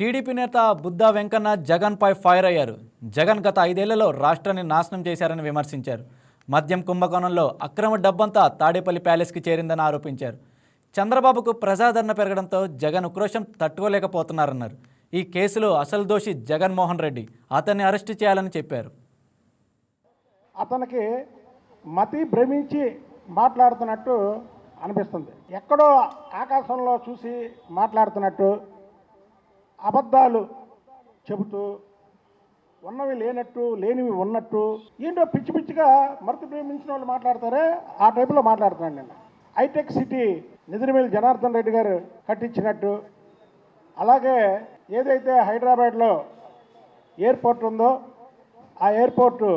TDP నేత బుద్ధా వెంకన్న జగన్పై fire అయ్యారు. జగన్ గత ఐదేళ్ళలో రాష్ట్రాన్ని నాశనం చేశారని విమర్శించారు. మద్యం కుంభకోణంలో అక్రమ డబ్బంతా తాడేపల్లి ప్యాలెస్కి చేరిందని ఆరోపించారు. చంద్రబాబుకు ప్రజాదరణ పెరగడంతో జగన్ ఉక్రోషం తట్టుకోలేకపోతున్నారన్నారు. ఈ కేసులో అసలు దోషి జగన్మోహన్ రెడ్డి. అతన్ని అరెస్టు చేయాలని చెప్పారు. అతనికి మతి భ్రమించి మాట్లాడుతున్నట్టు అనిపిస్తుంది. ఎక్కడో ఆకాశంలో చూసి మాట్లాడుతున్నట్టు అబద్ధాలు చెబుతూ ఉన్నవి లేనట్టు లేనివి ఉన్నట్టు ఏంటో పిచ్చి పిచ్చిగా మరతి ప్రేమించిన వాళ్ళు మాట్లాడతారే? ఆ టైపులో మాట్లాడుతున్నాను నేను. హైటెక్ సిటీ నిద్రమేలి జనార్దన్ రెడ్డి గారు కట్టించినట్టు. అలాగే ఏదైతే హైదరాబాద్లో ఎయిర్పోర్ట్ ఉందో ఆ ఎయిర్పోర్టు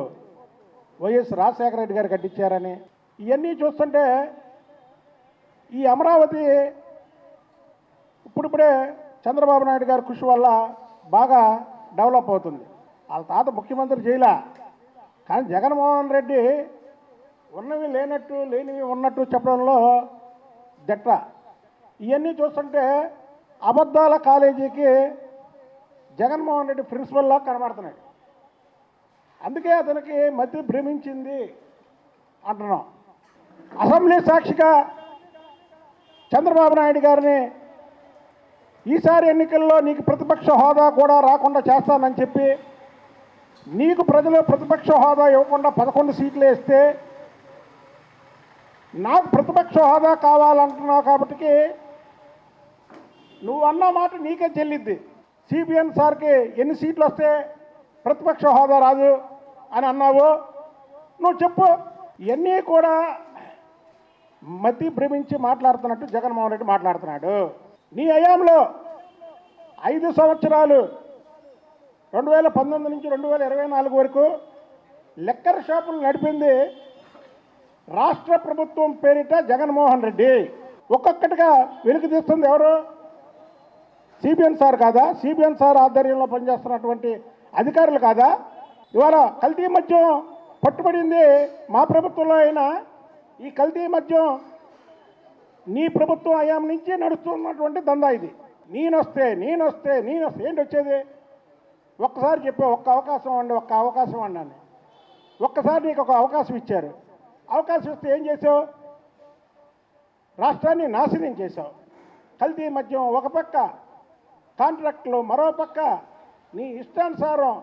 వైఎస్ రాజశేఖర రెడ్డి గారు కట్టించారని. ఇవన్నీ చూస్తుంటే ఈ అమరావతి ఇప్పుడిప్పుడే చంద్రబాబు నాయుడు గారి కృషి వల్ల బాగా డెవలప్ అవుతుంది. వాళ్ళ తాత ముఖ్యమంత్రి చేయలే. కానీ జగన్మోహన్ రెడ్డి ఉన్నవి లేనట్టు లేనివి ఉన్నట్టు చెప్పడంలో దట్ట ఇవన్నీ చూస్తుంటే అబద్ధాల కాలేజీకి జగన్మోహన్ రెడ్డి ప్రిన్సిపల్లా కనబడుతున్నాడు. అందుకే అతనికి మతి భ్రమించింది అంటున్నాం. అసెంబ్లీ సాక్షిగా చంద్రబాబు నాయుడు గారిని ఈసారి ఎన్నికల్లో నీకు ప్రతిపక్ష హోదా కూడా రాకుండా చేస్తానని చెప్పి నీకు ప్రజలు ప్రతిపక్ష హోదా ఇవ్వకుండా పదకొండు సీట్లు వేస్తే నాకు ప్రతిపక్ష హోదా కావాలంటున్నావు కాబట్టి నువ్వు అన్న మాట నీకే చెల్లిద్ది. సిబిఎన్ సార్కి ఎన్ని సీట్లు వస్తే ప్రతిపక్ష హోదా రాదు అని అన్నావు. నువ్వు చెప్పు. ఇవన్నీ కూడా మతి భ్రమించి మాట్లాడుతున్నట్టు జగన్మోహన్ రెడ్డి మాట్లాడుతున్నాడు. నీ హయాంలో ఐదు సంవత్సరాలు రెండు వేల పంతొమ్మిది నుంచి రెండు వేల ఇరవై నాలుగు వరకు లెక్కర్ షాపులు నడిపింది రాష్ట్ర ప్రభుత్వం పేరిట జగన్మోహన్ రెడ్డి. ఒక్కొక్కటిగా వెలుగు తీస్తుంది ఎవరు? సిబిఎన్ సార్ కాదా? సిబిఎన్ సార్ ఆధ్వర్యంలో పనిచేస్తున్నటువంటి అధికారులు కాదా? ఇవాళ కల్తీ మద్యం పట్టుబడింది మా ప్రభుత్వంలో అయినా ఈ కల్తీ మద్యం నీ ప్రభుత్వం హయాం నుంచి నడుస్తున్నటువంటి దందా ఇది. నేనొస్తే నేనొస్తే నేనొస్తే. ఏంటి వచ్చేది? ఒక్కసారి చెప్పే ఒక్క అవకాశం అండి ఒక్క అవకాశం అన్నాను ఒక్కసారి నీకు ఒక అవకాశం ఇచ్చారు. అవకాశం ఇస్తే ఏం చేసావు? రాష్ట్రాన్ని నాశనం చేశావు కల్తీ మద్యం ఒక పక్క కాంట్రాక్టులు మరో పక్క. నీ ఇష్టానుసారం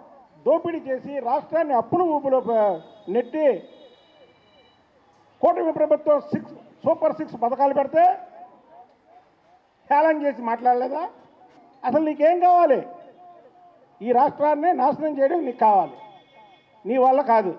దోపిడీ చేసి రాష్ట్రాన్ని అప్పుల ఊపులో నెట్టి కూటమి ప్రభుత్వం సిక్స్ సూపర్ సిక్స్ పథకాలు పెడితే హేళన చేసి మాట్లాడలేదా? అసలు నీకేం కావాలి? ఈ రాష్ట్రాన్ని నాశనం చేయడం నీకు కావాలి. నీ వల్ల కాదు.